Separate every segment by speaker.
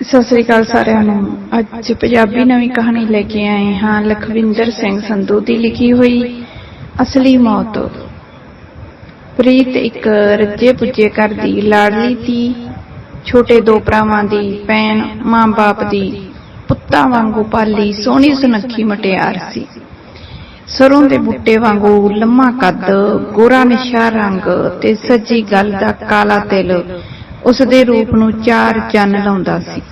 Speaker 1: ਸਤਿ ਸ੍ਰੀ ਅਕਾਲ ਸਾਰਿਆਂ ਨੂੰ। ਅੱਜ ਪੰਜਾਬੀ ਨਵੀਂ ਕਹਾਣੀ ਲੈ ਕੇ ਆਏ ਹਾਂ। ਲਖਵਿੰਦਰ ਸਿੰਘ ਸੰਧੂ ਦੀ ਲਿਖੀ ਹੋਈ ਅਸਲੀ ਮੌਤ। ਪ੍ਰੀਤ ਇੱਕ ਰੱਜੇ ਪੁੱਜੇ ਘਰ ਦੀ ਲਾਡਲੀ ਸੀ ਛੋਟੇ ਦੋ ਭਰਾਵਾਂ ਦੀ ਭੈਣ, ਮਾਂ-ਬਾਪ ਦੀ ਪੁੱਤਾਂ ਵਾਂਗੂ ਪਾਲੀ ਸੋਹਣੀ ਸੁਨੱਖੀ ਮਟਿਆਰ ਸੀ। ਸਰੋਂ ਦੇ ਬੁੱਟੇ ਵਾਂਗੂ ਲੰਮਾ ਕੱਦ, ਗੋਰਾ ਨਿਸ਼ਾ ਰੰਗ ਤੇ ਸੱਜੀ ਗੱਲ ਦਾ ਕਾਲਾ ਤਿਲ ਉਸ ਦੇ ਰੂਪ ਨੂੰ ਚਾਰ ਚੰਨ ਲਾਉਂਦਾ ਸੀ।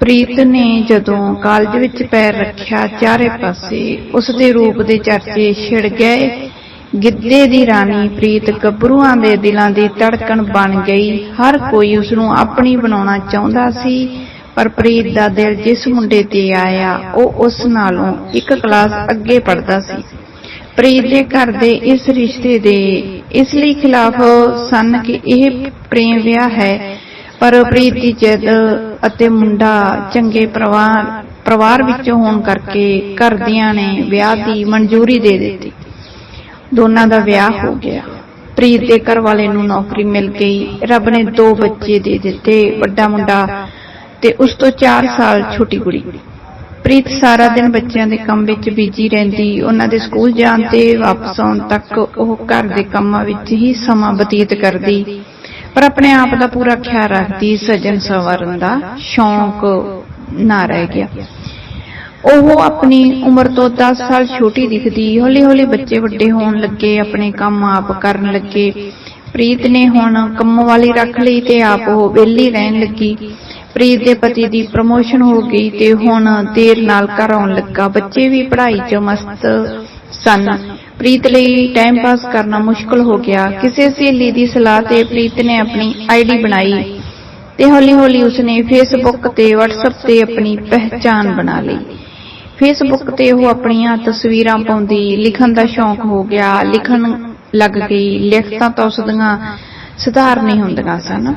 Speaker 1: ਪ੍ਰੀਤ ਨੇ ਜਦੋਂ ਕਾਲਜ ਵਿੱਚ ਪੈਰ ਰੱਖਿਆ, ਚਾਰੇ ਪਾਸੇ ਉਸ ਦੇ ਰੂਪ ਦੇ ਚਰਚੇ ਛਿੜ ਗਏ। ਗਿੱਧੇ ਦੀ ਰਾਣੀ ਪ੍ਰੀਤ ਗੱਭਰੂਆਂ ਦੇ ਦਿਲਾਂ ਦੀ ਧੜਕਣ ਬਣ ਗਈ। ਹਰ ਕੋਈ ਉਸ ਨੂੰ ਆਪਣੀ ਬਣਾਉਣਾ ਚਾਹੁੰਦਾ ਸੀ, ਪਰ ਪ੍ਰੀਤ ਦਾ ਦਿਲ ਜਿਸ ਮੁੰਡੇ ਤੇ ਆਇਆ, ਉਹ ਉਸ ਨਾਲੋਂ ਇੱਕ ਕਲਾਸ ਅੱਗੇ ਪੜਦਾ ਸੀ। ਪ੍ਰੀਤ ਦੇ ਘਰ ਦੇ ਇਸ ਰਿਸ਼ਤੇ ਦੇ, ਇਸ ਲਈ ਖਿਲਾਫ ਸਨ ਕਿ ਇਹ ਪ੍ਰੇਮ ਵਿਆਹ ਹੈ। ਪਰ ਪ੍ਰੀਤ ਦੀ ਜਿੱਦ ਅਤੇ ਮੁੰਡਾ ਚੰਗੇ ਪਰਿਵਾਰ ਪਰਿਵਾਰ ਵਿੱਚੋਂ ਹੋਣ ਕਰਕੇ ਘਰਦਿਆਂ ਨੇ ਵਿਆਹ ਦੀ ਮਨਜ਼ੂਰੀ ਦੇ ਦਿੱਤੀ। ਦੋਨਾਂ ਦਾ ਵਿਆਹ ਹੋ ਗਿਆ। ਪ੍ਰੀਤ ਦੇ ਘਰ ਵਾਲੇ ਨੂੰ ਨੌਕਰੀ ਮਿਲ ਗਈ। ਰੱਬ ਨੇ ਦੋ ਬੱਚੇ ਦੇ ਦਿੱਤੇ, ਵੱਡਾ ਮੁੰਡਾ ਤੇ ਉਸ ਤੋਂ 4 ਸਾਲ ਛੋਟੀ ਕੁੜੀ। ਪ੍ਰੀਤ ਸਾਰਾ ਦਿਨ ਬੱਚਿਆਂ ਦੇ ਕੰਮ ਵਿੱਚ ਬਿਜ਼ੀ ਰਹਿੰਦੀ, ਉਹਨਾਂ ਦੇ ਸਕੂਲ ਜਾਣ ਤੇ ਵਾਪਸ ਆਉਣ ਤੱਕ ਉਹ ਘਰ ਦੇ ਕੰਮਾਂ ਵਿੱਚ ਹੀ ਸਮਾਂ ਬਤੀਤ ਕਰਦੀ। ਪਰ ਆਪਣੇ ਆਪ ਦਾ ਪੂਰਾ ਖਿਆਲ ਰੱਖਦੀ ਸਜਨ ਸਵਰਨ ਦਾ ਸ਼ੌਂਕ ਨਾ ਰਹਿ ਗਿਆ। ਉਹ ਆਪਣੀ ਉਮਰ ਤੋਂ 10 ਸਾਲ ਛੋਟੀ ਦਿਖਦੀ, ਹੌਲੀ-ਹੌਲੀ ਬੱਚੇ ਵੱਡੇ ਹੋਣ ਲੱਗੇ, ਆਪਣੇ ਕੰਮ ਆਪ ਕਰਨ ਲੱਗੇ। ਪ੍ਰੀਤ ਨੇ ਹੁਣ ਕੰਮ ਵਾਲੀ ਰੱਖ ਲਈ ਤੇ ਆਪ ਉਹ ਵਿਹਲੀ ਰਹਿਣ ਲੱਗੀ। ਪ੍ਰੀਤ ਦੇ ਪਤੀ ਦੀ ਪ੍ਰਮੋਸ਼ਨ ਹੋ ਗਈ ਤੇ ਹੁਣ ਦੇਰ ਨਾਲ ਘਰ ਆਉਣ ਲੱਗਾ। ਬੱਚੇ ਵੀ ਪੜ੍ਹਾਈ 'ਚ ਮਸਤ ਸਨ। ਪ੍ਰੀਤ ਲਈ ਟਾਈਮ ਪਾਸ ਕਰਨਾ ਮੁਸ਼ਕਲ ਹੋ ਗਿਆ। ਕਿਸੇ ਸਹੇਲੀ ਦੀ ਸਲਾਹ ਤੇ ਪ੍ਰੀਤ ਨੇ ਆਪਣੀ ਆਈਡੀ ਬਣਾਈ ਤੇ ਹੌਲੀ-ਹੌਲੀ ਉਸਨੇ ਫੇਸਬੁੱਕ ਤੇ WhatsApp ਤੇ ਆਪਣੀ ਪਹਿਚਾਨ ਬਣਾ ਲਈ। ਫੇਸਬੁੱਕ ਤੇ ਉਹ ਆਪਣੀਆਂ ਤਸਵੀਰਾਂ ਪਾਉਂਦੀ, ਲਿਖਣ ਦਾ ਸ਼ੌਂਕ ਹੋ ਗਿਆ। ਲਿਖਣ ਲੱਗ ਗਈ। ਲਿਖਤਾਂ ਤਾਂ ਉਸ ਦੀਆਂ ਸੁਧਾਰ ਨਹੀਂ ਹੁੰਦੀਆਂ ਸਨ।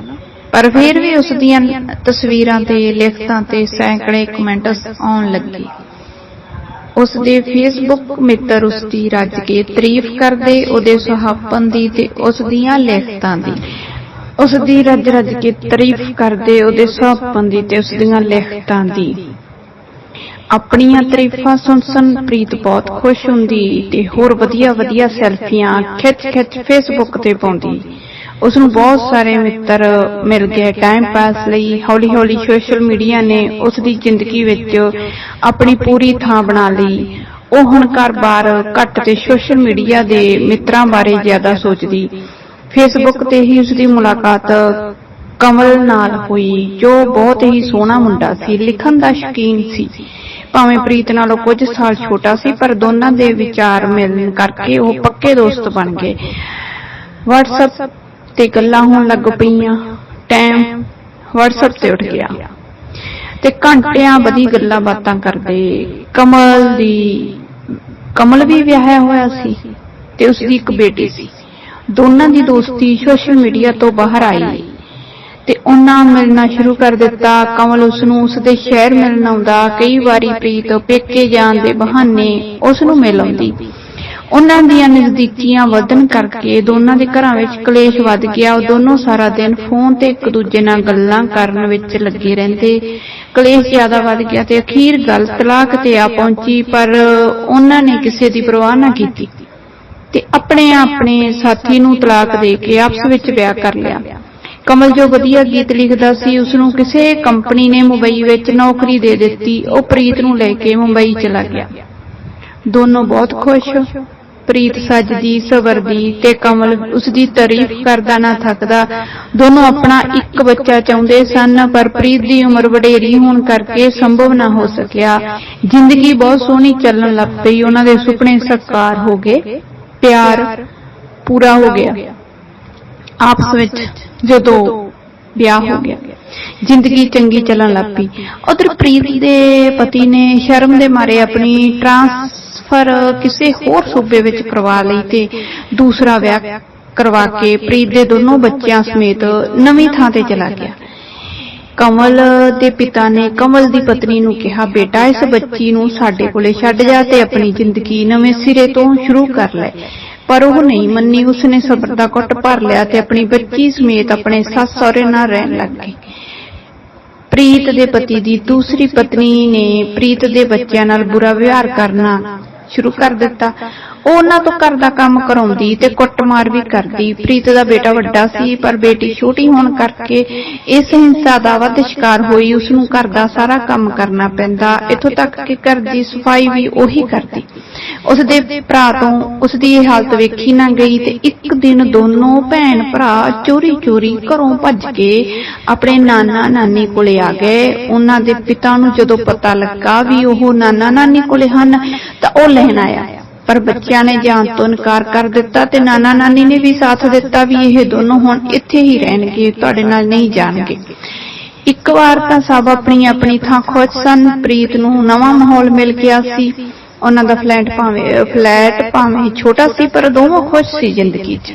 Speaker 1: ਪਰ ਫਿਰ ਵੀ ਉਸ ਦੀਆਂ ਤਸਵੀਰਾਂ ਤੇ ਲਿਖਤਾਂ ਤੇ ਸੈਂਕੜੇ ਕਮੈਂਟਸ ਆਉਣ ਲੱਗੇ। ਉਸ ਦੇ ਫੇਸਬੁੱਕ ਮਿੱਤਰ ਉਸ ਦੀ ਰੱਜ ਕੇ ਤਾਰੀਫ ਕਰਦੇ, ਉਹਦੇ ਸੁਹਾਪਨ ਦੀ ਤੇ ਉਸ ਦੀਆਂ ਲਿਖਤਾਂ ਦੀ। ਉਸ ਦੀ ਰੱਜ ਰੱਜ ਕੇ ਤਾਰੀਫ ਕਰਦੇ, ਉਹਦੇ ਸੁਹਾਪਨ ਦੀ ਤੇ ਉਸ ਦੀਆਂ ਲਿਖਤਾਂ ਦੀ। ਆਪਣੀਆਂ ਤਾਰੀਫਾਂ ਸੁਣ ਸੁਣ ਪ੍ਰੀਤ ਬਹੁਤ ਖੁਸ਼ ਹੁੰਦੀ ਤੇ ਹੋਰ ਵਧੀਆ ਵਧੀਆ ਸੈਲਫੀਆਂ ਖਿੱਚ ਖਿੱਚ ਫੇਸਬੁੱਕ ਤੇ ਪਾਉਂਦੀ। ਉਸ ਨੂੰ ਬਹੁਤ ਸਾਰੇ ਮਿੱਤਰ ਮਿਲ ਗਏ। ਟਾਈਮ ਪਾਸ ਲਈ ਹੌਲੀ-ਹੌਲੀ ਸੋਸ਼ਲ ਮੀਡੀਆ ਨੇ ਉਸ ਦੀ ਜ਼ਿੰਦਗੀ ਵਿੱਚ ਆਪਣੀ ਪੂਰੀ ਥਾਂ ਬਣਾ ਲਈ। ਉਹ ਹੁਣ ਘਰ-ਬਾਰ ਘੱਟ ਤੇ ਸੋਸ਼ਲ ਮੀਡੀਆ ਦੇ ਮਿੱਤਰਾਂ ਬਾਰੇ ਜ਼ਿਆਦਾ ਸੋਚਦੀ। ਫੇਸਬੁੱਕ ਤੇ ਹੀ ਉਸ ਦੀ ਮੁਲਾਕਾਤ ਕਮਲ ਨਾਲ ਹੋਈ, ਜੋ ਬਹੁਤ ਹੀ ਸੋਹਣਾ ਮੁੰਡਾ ਸੀ। ਲਿਖਣ ਦਾ ਸ਼ੌਕੀਨ ਸੀ। ਭਾਵੇਂ ਪ੍ਰੀਤ ਨਾਲੋਂ ਕੁਝ ਸਾਲ ਛੋਟਾ ਸੀ, ਪਰ ਦੋਨਾਂ ਦੇ ਵਿਚਾਰ ਮਿਲਣ ਕਰਕੇ ਉਹ ਪੱਕੇ ਦੋਸਤ ਬਣ ਗਏ। WhatsApp ਤੇ ਗੱਲਾਂ ਹੋਣ ਲੱਗ ਪਈਆਂ। ਟਾਈਮ WhatsApp ਤੇ ਉੱਠ ਗਿਆ। ਤੇ ਘੰਟਿਆਂ ਵਧੀ ਗੱਲਾਂ ਬਾਤਾਂ ਕਰਦੇ। ਕਮਲ ਦੀ ਕਮਲ ਵੀ ਵਿਆਹਿਆ ਹੋਇਆ ਸੀ ਤੇ ਉਸ ਦੀ ਇੱਕ ਬੇਟੀ ਸੀ। ਦੋਨਾਂ ਦੀ ਦੋਸਤੀ ਸੋਸ਼ਲ ਮੀਡੀਆ ਤੋਂ ਬਾਹਰ ਆਈ। ਤੇ ਉਹਨਾਂ ਮਿਲਣਾ ਸ਼ੁਰੂ ਕਰ ਦਿੱਤਾ। ਕਮਲ ਉਸ ਨੂੰ ਉਸ ਦੇ ਸ਼ਹਿਰ ਮਿਲਣ ਆਉਂਦਾ। ਕਈ ਵਾਰੀ ਪ੍ਰੀਤ ਪੇਕੇ ਜਾਣ ਦੇ ਬਹਾਨੇ ਉਸ ਨੂੰ ਮਿਲ ਆਉਂਦੀ। ਉਹਨਾਂ ਦੀਆਂ ਨਜ਼ਦੀਕੀਆਂ ਵਧਣ ਕਰਕੇ ਦੋਨਾਂ ਦੇ ਘਰਾਂ ਵਿੱਚ ਕਲੇਸ਼ ਵੱਧ ਗਿਆ। ਉਹ ਦੋਨੋਂ ਸਾਰਾ ਦਿਨ ਫੋਨ ਤੇ ਇੱਕ ਦੂਜੇ ਨਾਲ ਗੱਲਾਂ ਕਰਨ ਵਿੱਚ ਲੱਗੇ ਰਹਿੰਦੇ। ਕਲੇਸ਼ ਜ਼ਿਆਦਾ ਵੱਧ ਗਿਆ ਤੇ ਅਖੀਰ ਗੱਲ ਤਲਾਕ ਤੇ ਆ ਪਹੁੰਚੀ, ਪਰ ਉਹਨਾਂ ਨੇ ਕਿਸੇ ਦੀ ਪਰਵਾਹ ਨਾ ਕੀਤੀ ਤੇ ਆਪਣੇ ਆਪਣੇ ਸਾਥੀ ਨੂੰ ਤਲਾਕ ਦੇ ਕੇ ਆਪਸ ਵਿੱਚ ਵਿਆਹ ਕਰ ਲਿਆ। ਕਮਲ ਜੋ ਵਧੀਆ ਗੀਤ ਲਿਖਦਾ ਸੀ ਉਸ ਨੂੰ ਕਿਸੇ ਕੰਪਨੀ ਨੇ ਮੁੰਬਈ ਵਿੱਚ ਨੌਕਰੀ ਦੇ ਦਿੱਤੀ। ਉਹ ਪ੍ਰੀਤ ਨੂੰ ਲੈ ਕੇ ਮੁੰਬਈ ਚਲਾ ਗਿਆ। ਦੋਨੋਂ ਬਹੁਤ ਖੁਸ਼। ਪ੍ਰੀਤ ਸਜਦੀ ਸਵਰਦੀ ਤੇ ਕਮਲ ਉਸ ਦੀ ਤਾਰੀਫ ਕਰਦਾ ਨਾ ਥੱਕਦਾ। ਦੋਨੋਂ ਆਪਣਾ ਇੱਕ ਬੱਚਾ ਚਾਹੁੰਦੇ ਸਨ, ਪਰ ਪ੍ਰੀਤ ਦੀ ਉਮਰ ਵਡੇਰੀ ਹੋਣ ਕਰਕੇ ਸੰਭਵ ਨਾ ਹੋ ਸਕਿਆ। ਜ਼ਿੰਦਗੀ ਬਹੁਤ ਸੋਹਣੀ ਚੱਲਣ ਲੱਗ ਪਈ, ਉਹਨਾਂ ਦੇ ਸੁਪਨੇ ਸਾਕਾਰ ਹੋ ਗਏ, ਪਿਆਰ ਪੂਰਾ ਹੋ ਗਿਆ। ਆਪਸ ਵਿੱਚ ਜਦੋਂ ਵਿਆਹ ਹੋ ਗਿਆ, ਜ਼ਿੰਦਗੀ ਚੰਗੀ ਚੱਲਣ ਲੱਗ ਪਈ। ਉਧਰ ਪ੍ਰੀਤ ਦੇ ਪਤੀ ਨੇ ਸ਼ਰਮ ਦੇ ਮਾਰੇ ਆਪਣੀ ਟ੍ਰਾਂਸ ਟ੍ਰਾਂਸਫਰ ਕਿਸੇ ਹੋਰ ਸੂਬੇ ਵਿੱਚ ਕਰਵਾ ਲਈ ਤੇ ਦੂਸਰਾ ਵਿਆਹ ਕਰਵਾ ਕੇ ਪ੍ਰੀਤ ਦੇ ਦੋਨੋਂ ਬੱਚਿਆਂ ਸਮੇਤ ਨਵੀਂ ਥਾਂ ਤੇ ਚਲਾ ਗਿਆ। ਕਮਲ ਦੇ ਪਿਤਾ ਨੇ ਕਮਲ ਦੀ ਪਤਨੀ ਨੂੰ ਕਿਹਾ, ਬੇਟਾ, ਇਸ ਬੱਚੀ ਨੂੰ ਸਾਡੇ ਕੋਲੇ ਛੱਡ ਜਾ ਤੇ ਆਪਣੀ ਜ਼ਿੰਦਗੀ ਨਵੇਂ ਸਿਰੇ ਤੋਂ ਸ਼ੁਰੂ ਕਰ ਲੈ। ਪਰ ਉਹ ਨਹੀਂ ਮੰਨੀ। ਉਸਨੇ ਸਬਰ ਦਾ ਘੁੱਟ ਭਰ ਲਿਆ ਤੇ ਆਪਣੀ ਬੱਚੀ ਸਮੇਤ ਆਪਣੇ ਸੱਸ ਸਹੁਰੇ ਨਾਲ ਰਹਿਣ ਲੱਗ ਗਈ। ਪ੍ਰੀਤ ਦੇ ਪਤੀ ਦੀ ਦੂਸਰੀ ਪਤਨੀ ਨੇ ਪ੍ਰੀਤ ਦੇ ਬੱਚਿਆਂ ਨਾਲ ਬੁਰਾ ਵਿਵਹਾਰ ਕਰਨਾ ਸ਼ੁਰੂ ਕਰ ਦਿੱਤਾ। ਉਹ ਉਹਨਾਂ ਤੋਂ ਘਰ ਦਾ ਕੰਮ ਕਰਾਉਂਦੀ ਤੇ ਕੁੱਟਮਾਰ ਵੀ ਕਰਦੀ। ਪ੍ਰੀਤ ਦਾ ਬੇਟਾ ਵੱਡਾ ਸੀ, ਪਰ ਬੇਟੀ ਛੋਟੀ ਹੋਣ ਕਰਕੇ ਇਸ ਹਿੰਸਾ ਦਾ ਵੱਧ ਸ਼ਿਕਾਰ ਹੋਈ। ਉਸ ਨੂੰ ਘਰ ਦਾ ਸਾਰਾ ਕੰਮ ਕਰਨਾ ਪੈਂਦਾ। ਇੱਥੋਂ ਤੱਕ ਕਿ ਘਰ ਦੀ ਸਫ਼ਾਈ ਵੀ ਉਹੀ ਕਰਦੀ। ਉਸ ਦੇ ਭਰਾ ਤੋਂ ਉਸ ਦੀ ਇਹ ਹਾਲਤ ਵੇਖੀ ਨਾ ਗਈ ਤੇ ਇੱਕ ਦਿਨ ਦੋਨੋਂ ਭੈਣ ਭਰਾ ਚੋਰੀ ਚੋਰੀ ਘਰੋਂ ਭੱਜ ਕੇ ਆਪਣੇ ਨਾਨਾ ਨਾਨੀ ਕੋਲੇ ਆ ਗਏ। ਉਹਨਾਂ ਦੇ ਪਿਤਾ ਨੂੰ ਜਦੋਂ ਪਤਾ ਲੱਗਾ ਵੀ ਉਹ ਨਾਨਾ ਨਾਨੀ ਕੋਲੇ ਹਨ ਤਾਂ ਉਹ ਲੈਣ ਆਇਆ। ਪਰ ਬੱਚਿਆਂ ਨੇ ਜਾਣ ਤੋਂ ਇਨਕਾਰ ਕਰ ਦਿੱਤਾ ਤੇ ਨਾਨਾ ਨਾਨੀ ਨੇ ਵੀ ਸਾਥ ਦਿੱਤਾ ਵੀ ਇਹ ਦੋਨੋਂ ਹੁਣ ਇੱਥੇ ਹੀ ਰਹਿਣਗੇ, ਤੁਹਾਡੇ ਨਾਲ ਨਹੀਂ ਜਾਣਗੇ। ਇੱਕ ਵਾਰ ਤਾਂ ਸਭ ਆਪਣੀ ਆਪਣੀ ਥਾਂ ਖੁਸ਼ ਸਨ, ਪ੍ਰੀਤ ਨੂੰ ਨਵਾਂ ਮਾਹੌਲ ਮਿਲ ਗਿਆ ਸੀ। ਉਹਨਾਂ ਦਾ ਫਲੈਟ ਭਾਵੇਂ ਫਲੈਟ ਭਾਵੇਂ ਛੋਟਾ ਸੀ, ਪਰ ਦੋਵੇਂ ਖੁਸ਼ ਸੀ ਜ਼ਿੰਦਗੀ 'ਚ।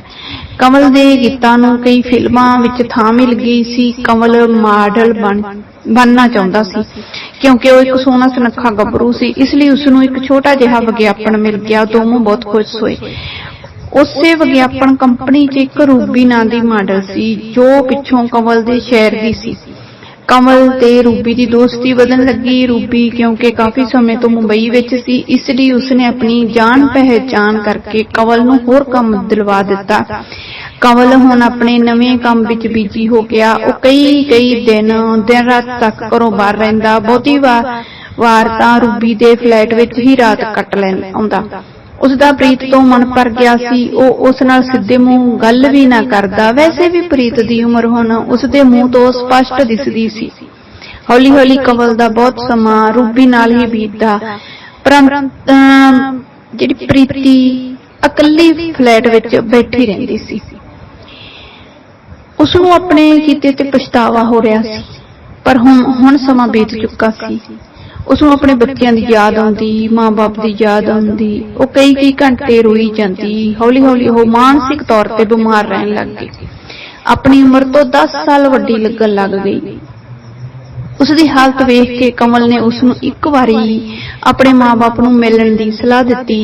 Speaker 1: ਕਮਲ ਦੇ ਗੀਤਾਂ ਨੂੰ ਕਈ ਫਿਲਮਾਂ ਵਿੱਚ ਥਾਂ ਮਿਲ ਗਈ ਸੀ, ਕਮਲ ਮਾਡਲ ਬਣ ਬਣਨਾ ਚਾਹੁੰਦਾ ਸੀ, ਕਿਉਂਕਿ ਉਹ ਇੱਕ ਸੋਹਣਾ ਸੁਨੱਖਾ ਗੱਭਰੂ ਸੀ, ਇਸ ਲਈ ਉਸ ਨੂੰ ਇੱਕ ਛੋਟਾ ਜਿਹਾ ਵਿਗਿਆਪਨ ਮਿਲ ਗਿਆ ਦੋਵੇਂ ਬਹੁਤ ਖੁਸ਼ ਹੋਏ। ਉਸੇ ਵਿਗਿਆਪਨ ਕੰਪਨੀ 'ਚ ਇੱਕ ਰੂਬੀ ਨਾਂ ਦੀ ਮਾਡਲ ਸੀ, ਜੋ ਪਿੱਛੋਂ ਕਮਲ ਦੇ ਸ਼ਹਿਰ ਦੀ ਸੀ। ਕਮਲ ਤੇ ਰੂਬੀ ਦੀ ਦੋਸਤੀ ਵਧਣ ਲੱਗੀ, ਰੂਬੀ ਕਿਉਂਕਿ ਕਾਫੀ ਸਮੇਂ ਤੋਂ ਮੁੰਬਈ ਵਿੱਚ ਸੀ, ਇਸ ਲਈ ਉਸਨੇ ਆਪਣੀ ਜਾਣ ਪਹਿਚਾਨ ਕਰਕੇ ਕਮਲ ਨੂੰ ਹੋਰ ਕੰਮ ਦਿਲਵਾ ਦਿੱਤਾ। ਕਮਲ ਹੁਣ ਆਪਣੇ ਨਵੇਂ ਕੰਮ ਵਿੱਚ ਬਿਜ਼ੀ ਹੋ ਗਿਆ। ਉਹ ਕਈ ਕਈ ਦਿਨ ਦਿਨ ਰਾਤ ਤੱਕ ਘਰੋਂ ਬਾਹਰ ਰਹਿੰਦਾ। ਬਹੁਤੀ ਵਾਰ ਵਾਰ ਤਾਂ ਰੂਬੀ ਦੇ ਫਲੈਟ ਵਿੱਚ ਹੀ ਰਾਤ ਕੱਟ ਲੈਣ ਆਉਂਦਾ। ਉਸ ਦਾ ਪ੍ਰੀਤ ਤੋਂ ਮਨ ਭਰ ਗਿਆ ਸੀ। ਉਹ ਉਸ ਨਾਲ ਸਿੱਧੇ ਮੂੰਹ ਗੱਲ ਵੀ ਨਾ ਕਰਦਾ। ਵੈਸੇ ਵੀ ਪ੍ਰੀਤ ਦੀ ਉਮਰ ਹੁਣ ਉਸ ਦੇ ਮੂੰਹ ਤੋਂ ਸਪਸ਼ਟ ਦਿਸਦੀ ਸੀ। ਹੌਲੀ ਹੌਲੀ ਕਮਲ ਦਾ ਬਹੁਤ ਸਮਾਂ ਰੂਬੀ ਨਾਲ ਹੀ ਬੀਤਦਾ। ਪਰੰਤੂ ਜਿਹੜੀ ਪ੍ਰੀਤੀ ਇਕੱਲੀ ਫਲੈਟ ਵਿੱਚ ਬੈਠੀ ਰਹਿੰਦੀ ਸੀ। ਉਸ ਨੂੰ ਆਪਣੇ ਕੀਤੇ ਤੇ ਪਛਤਾਵਾ ਹੋ ਰਿਹਾ ਸੀ। ਪਰ ਹੁਣ ਹੁਣ ਸਮਾਂ ਬੀਤ ਚੁੱਕਾ ਸੀ। ਉਸ ਨੂੰ ਆਪਣੇ ਬੱਚਿਆਂ ਦੀ ਯਾਦ ਆਉਂਦੀ, ਮਾਂ-ਬਾਪ ਦੀ ਯਾਦ ਆਉਂਦੀ, ਉਹ ਕਈ ਕਈ ਘੰਟੇ ਰੋਈ ਜਾਂਦੀ ਹੌਲੀ ਹੌਲੀ ਉਹ ਮਾਨਸਿਕ ਤੌਰ ਤੇ ਬਿਮਾਰ ਰਹਿਣ ਲੱਗ ਗਈ। ਆਪਣੀ ਉਮਰ ਤੋਂ 10 ਸਾਲ ਵੱਡੀ ਲੱਗਣ ਲੱਗ ਗਈ। ਉਸ ਦੀ ਹਾਲਤ ਵੇਖ ਕੇ ਕਮਲ ਨੇ ਉਸ ਨੂੰ ਇੱਕ ਵਾਰੀ ਆਪਣੇ ਮਾਂ-ਬਾਪ ਨੂੰ ਮਿਲਣ ਦੀ ਸਲਾਹ ਦਿੱਤੀ।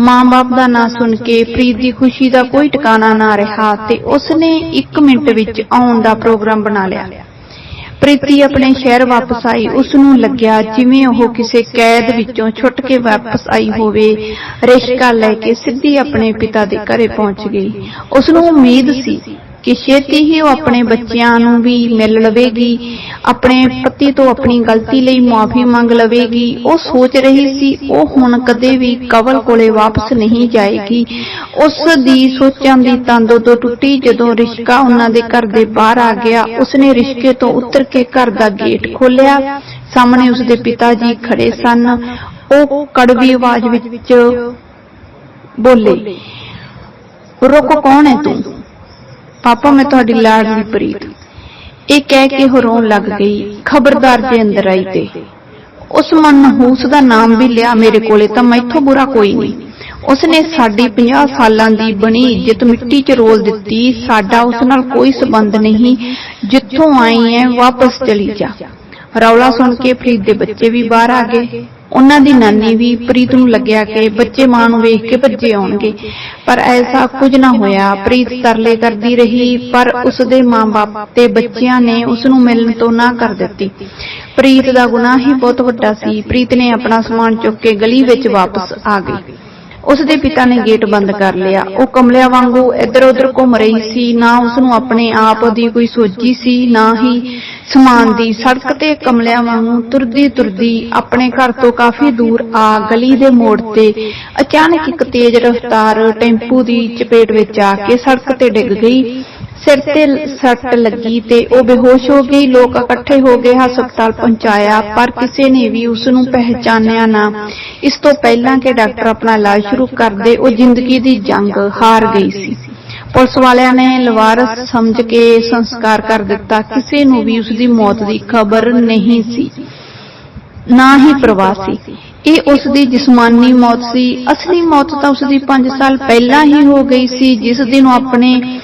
Speaker 1: ਮਾਂ-ਬਾਪ ਦਾ ਨਾਂ ਸੁਣ ਕੇ ਪ੍ਰੀਤ ਦੀ ਖੁਸ਼ੀ ਦਾ ਕੋਈ ਟਿਕਾਣਾ ਨਾ ਰਿਹਾ ਤੇ ਉਸ ਨੇ 1 ਮਿੰਟ ਵਿੱਚ ਆਉਣ ਦਾ ਪ੍ਰੋਗਰਾਮ ਬਣਾ ਲਿਆ। ਪ੍ਰੀਤੀ ਆਪਣੇ ਸ਼ਹਿਰ ਵਾਪਸ ਆਈ। ਉਸ ਨੂੰ ਲੱਗਿਆ ਜਿਵੇਂ ਉਹ ਕਿਸੇ ਕੈਦ ਵਿੱਚੋਂ ਛੁੱਟ ਕੇ ਵਾਪਸ ਆਈ ਹੋਵੇ। ਰਿਸ਼ਕਾ ਲੈ ਕੇ ਸਿੱਧੀ ਆਪਣੇ ਪਿਤਾ ਦੇ ਘਰੇ ਪਹੁੰਚ ਗਈ। ਉਸ ਨੂੰ ਉਮੀਦ ਸੀ ਕਿ ਛੇਤੀ ਹੀ ਉਹ ਆਪਣੇ ਬੱਚਿਆਂ ਨੂੰ ਵੀ ਮਿਲ ਲਵੇਗੀ, ਆਪਣੇ ਪਤੀ ਤੋਂ ਆਪਣੀ ਗਲਤੀ ਲਈ ਮਾਫੀ ਮੰਗ ਲਵੇਗੀ। ਉਹ ਸੋਚ ਰਹੀ ਸੀ, ਉਹ ਹੁਣ ਕਦੇ ਵੀ ਕਵਲ ਕੋਲੇ ਵਾਪਸ ਨਹੀਂ ਜਾਏਗੀ। ਉਸ ਦੀ ਸੋਚਾਂ ਦੀ ਤੰਦ ਤੋਂ ਟੁੱਟੀ ਜਦੋਂ ਰਿਸ਼ਕਾ ਉਹਨਾਂ ਦੇ ਘਰ ਦੇ ਬਾਹਰ ਆ ਗਿਆ। ਉਸਨੇ ਰਿਸ਼ਕੇ ਤੋਂ ਉਤਰ ਕੇ ਘਰ ਦਾ ਗੇਟ ਖੋਲ੍ਹਿਆ। ਸਾਹਮਣੇ ਉਸਦੇ ਪਿਤਾ ਜੀ ਖੜੇ ਸਨ। ਉਹ ਕੜਵੀ ਆਵਾਜ਼ ਵਿੱਚ ਬੋਲੇ, ਰੁਕ ਕੌਣ ਹੈ ਤੂੰ? ਪਾਪਾ, ਮੈਂ ਤੁਹਾਡੀ ਲਾਡਲੀ ਪ੍ਰੀਤ। ਇਹ ਕਹਿ ਕੇ ਉਹ ਰੋਣ ਲੱਗ ਗਈ। ਖਬਰਦਾਰ ਜੇ ਅੰਦਰ ਆਈ ਤੇ। ਉਸ ਮਨਹੂਸ ਦਾ ਨਾਮ ਵੀ ਲਿਆ ਮੇਰੇ ਕੋਲੇ ਤਾਂ ਮੈਥੋਂ ਬੁਰਾ ਕੋਈ ਨਹੀਂ। ਉਸਨੇ ਸਾਡੀ 50 ਸਾਲਾਂ ਦੀ ਬਣੀ ਇੱਜ਼ਤ ਮਿੱਟੀ 'ਚ ਰੋਲ ਦਿੱਤੀ। ਸਾਡਾ ਉਸ ਨਾਲ ਕੋਈ ਸਬੰਧ ਨਹੀਂ। ਜਿੱਥੋਂ ਆਈ ਐ, ਵਾਪਸ ਚਲੀ ਜਾ। ਰੌਲਾ ਸੁਣ ਕੇ ਪ੍ਰੀਤ ਦੇ ਬੱਚੇ ਵੀ ਬਾਹਰ ਆ ਗਏ। ਉਹਨਾਂ ਦੀ ਨਾਨੀ ਵੀ ਪ੍ਰੀਤ ਨੂੰ ਲੱਗਿਆ ਕਿ ਬੱਚੇ ਮਾਂ ਨੂੰ ਵੇਖ ਕੇ ਭੱਜੇ ਆਉਣਗੇ। ਪਰ ਐਸਾ ਕੁਝ ਨਾ ਹੋਇਆ। ਪ੍ਰੀਤ ਤਰਲੇ ਕਰਦੀ ਰਹੀ, ਪਰ ਉਸ ਦੇ ਮਾਂ-ਬਾਪ ਤੇ ਬੱਚਿਆਂ ਨੇ ਉਸ ਨੂੰ ਮਿਲਣ ਤੋਂ ਨਾ ਕਰ ਦਿੱਤੀ। ਪ੍ਰੀਤ ਦਾ ਗੁਨਾਹ ਹੀ ਬਹੁਤ ਵੱਡਾ ਸੀ। ਪ੍ਰੀਤ ਨੇ ਆਪਣਾ ਸਮਾਨ ਚੁੱਕ ਕੇ ਗਲੀ ਵਿੱਚ ਵਾਪਸ ਆ ਗਈ। ਉਸ ਦੇ ਪਿਤਾ ਨੇ ਗੇਟ ਬੰਦ ਕਰ ਲਿਆ। ਉਹ ਕਮਲਿਆਂ ਵਾਂਗੂ ਇੱਧਰ-ਉੱਧਰ ਘੁੰਮ ਰਹੀ ਸੀ। ਨਾ ਉਸ ਨੂੰ ਆਪਣੇ ਆਪ ਦੀ ਕੋਈ ਸੋਝੀ ਸੀ, ਨਾ ਹੀ ਸਮਾਨ ਦੀ। ਸੜਕ ਤੇ ਕਮਲਿਆਂ ਵਾਂਗੂ ਤੁਰਦੀ ਤੁਰਦੀ ਆਪਣੇ ਘਰ ਤੋਂ ਕਾਫੀ ਦੂਰ ਆ ਗਲੀ ਦੇ ਮੋੜ ਤੇ ਅਚਾਨਕ ਇੱਕ ਤੇਜ਼ ਰਫ਼ਤਾਰ ਟੈਂਪੂ ਦੀ ਚਪੇਟ ਵਿੱਚ ਆ ਕੇ ਸੜਕ ਤੇ ਡਿੱਗ ਗਈ। ਸਿਰ ਤੇ ਸੱਟ ਲੱਗੀ ਤੇ ਉਹ ਬੇਹੋਸ਼ ਹੋ ਗਈ। ਲੋਕ ਇਕੱਠੇ ਹੋ ਗਏ, ਹਸਪਤਾਲ ਪਹੁੰਚਾਇਆ, ਪਰ ਕਿਸੇ ਨੇ ਵੀ ਉਸ ਨੂੰ ਪਹਿਚਾਨਿਆ ਨਾ। ਇਸ ਤੋਂ ਪਹਿਲਾਂ ਕਿ ਡਾਕਟਰ ਆਪਣਾ ਇਲਾਜ ਸ਼ੁਰੂ ਕਰਦੇ, ਉਹ ਜ਼ਿੰਦਗੀ ਦੀ ਜੰਗ ਹਾਰ ਗਈ ਸੀ। ਪੁਲਿਸ ਵਾਲਿਆਂ ਨੇ ਲਵਾਰਸ ਸਮਝ ਕੇ ਸੰਸਕਾਰ ਕਰ ਦਿੱਤਾ। ਕਿਸੇ ਨੂੰ ਵੀ ਉਸ ਦੀ ਮੌਤ ਦੀ ਖਬਰ ਨਹੀਂ ਸੀ। ਨਾ ਹੀ ਪ੍ਰਵਾਹ ਸੀ। ਇਹ ਉਸ ਦੀ ਜਿਸਮਾਨੀ ਮੌਤ ਸੀ। ਅਸਲੀ ਮੌਤ ਤਾਂ ਉਸ ਦੀ 5 ਸਾਲ ਪਹਿਲਾਂ ਹੀ ਹੋ ਗਈ ਸੀ, ਜਿਸ ਦਿਨ ਉਹ ਆਪਣੇ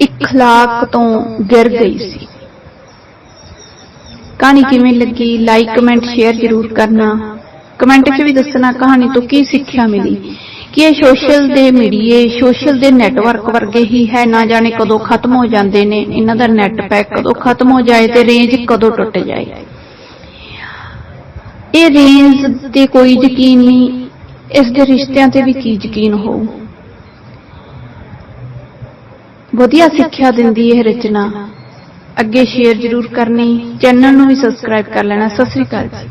Speaker 1: ਇਖਲਾਕ ਤੋਂ ਗਿਰ ਗਈ ਸੀ। ਕਹਾਣੀ ਕਿਵੇਂ ਲੱਗੀ? ਲਾਈਕ ਕਮੈਂਟ ਸ਼ੇਅਰ ਜ਼ਰੂਰ ਕਰਨਾ। ਕਮੈਂਟ 'ਚ ਵੀ ਦੱਸਣਾ ਕਹਾਣੀ ਤੋਂ ਕੀ ਸਿੱਖਿਆ ਮਿਲੀ? ਕਿ ਇਹ ਸੋਸ਼ਲ ਦੇ ਮੀਡੀਏ ਸੋਸ਼ਲ ਦੇ ਨੈਟਵਰਕ ਵਰਗੇ ਹੀ ਹੈ, ਨਾ ਜਾਣੇ ਕਦੋਂ ਖਤਮ ਹੋ ਜਾਂਦੇ ਨੇ। ਇਹਨਾਂ ਦਾ ਨੈਟ ਪੈਕ ਕਦੋਂ ਖਤਮ ਹੋ ਜਾਏ ਤੇ ਰੇਂਜ ਕਦੋਂ ਟੁੱਟ ਜਾਏ। ਇਹ ਰੇਂਜ ਤੇ ਕੋਈ ਯਕੀਨ ਨਹੀਂ, ਇਸ ਦੇ ਰਿਸ਼ਤਿਆਂ ਤੇ ਵੀ ਕੀ ਯਕੀਨ ਹੋਊ? ਵਧੀਆ ਸਿੱਖਿਆ ਦਿੰਦੀ ਇਹ ਰਚਨਾ। ਅੱਗੇ ਸ਼ੇਅਰ ਜ਼ਰੂਰ ਕਰਨੀ, ਚੈਨਲ ਨੂੰ ਵੀ ਸਬਸਕ੍ਰਾਈਬ ਕਰ ਲੈਣਾ। ਸਤਿ ਸ੍ਰੀ ਅਕਾਲ ਜੀ।